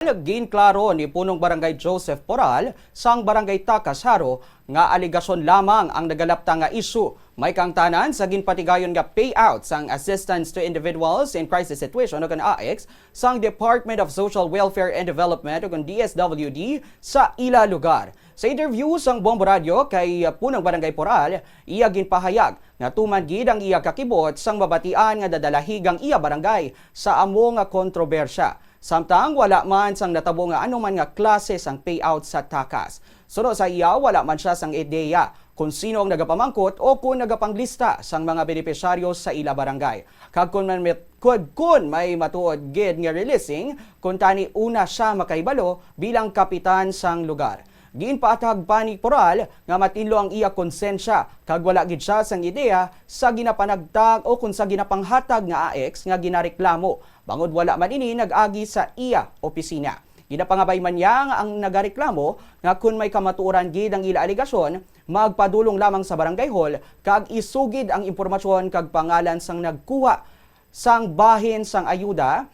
Gin klaro ni punong barangay Joseph Poral sang barangay Takasharo nga aligasyon lamang ang nagalapta nga isu. May kang tanan sa ginpatigayon nga payout sang assistance to individuals in crisis situation o kan AX sang Department of Social Welfare and Development o kan DSWD sa ila lugar. Sa interview sang Bombo Radio kay punong barangay Poral, iya ginpahayag nga tuman gid ang iya kakibot sang mabatian nga dadalahigang iya barangay sa amo nga kontrobersya. Samtang wala man sang natabo nga anuman nga klase sang payout sa takas. Sunod sa iya, wala man siya sang ideya kung sino ang nagapamangkot o kung nagapanglista sang mga benepisyaryo sa ila barangay. Kag kung man met, kung, kung may matuod gid nga releasing, kung tani una siya makahibalo bilang kapitan sang lugar. Ginpaatag pa ni Poral nga matinlo ang iya konsensya kag wala gid siya sang ideya sa ginapanagtag o kung sa ginapanghatag nga AX nga ginareklamo bangod wala man ini nag-agi sa iya opisina. Ginapangabay man niya nga ang nagareklamo nga kung may kamatuoran gid ang ila aligasyon, magpadulong lamang sa barangay hall kag isugid ang impormasyon kag pangalan sang nagkuha sang bahin sang ayuda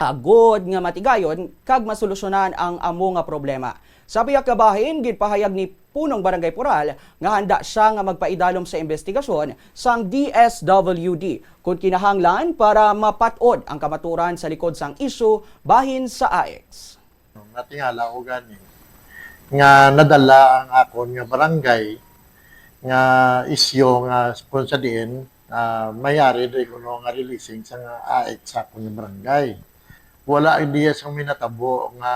agod nga matigayon kag masolusyonan ang amo nga problema. Sa biyak ka bahin, gidpahayag ni punong barangay Pural nga handa siya nga magpaidalom sa investigasyon sang DSWD kung kinahanglan para mapatod ang kamaturan sa likod sang isu bahin sa AX. natingala ko gani nga nadala ang akon nga barangay nga isyo nga kung sa ah, mayari di ko nga releasing sa AX sa akon nga barangay wala idea sa minatabo nga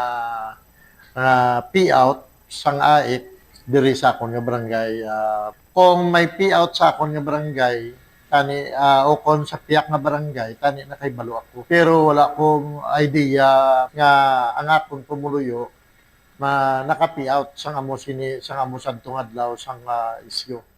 nga payout sang AX diri sa akon nga barangay. Ah, kung may payout sa akon nga barangay tani ah, o kon sa piyak nga barangay tani na kay balo ako. Pero wala kong idea nga ang akong pumuluyo ma naka-payout sang amo sini sang amo santong adlaw sang ah, isyo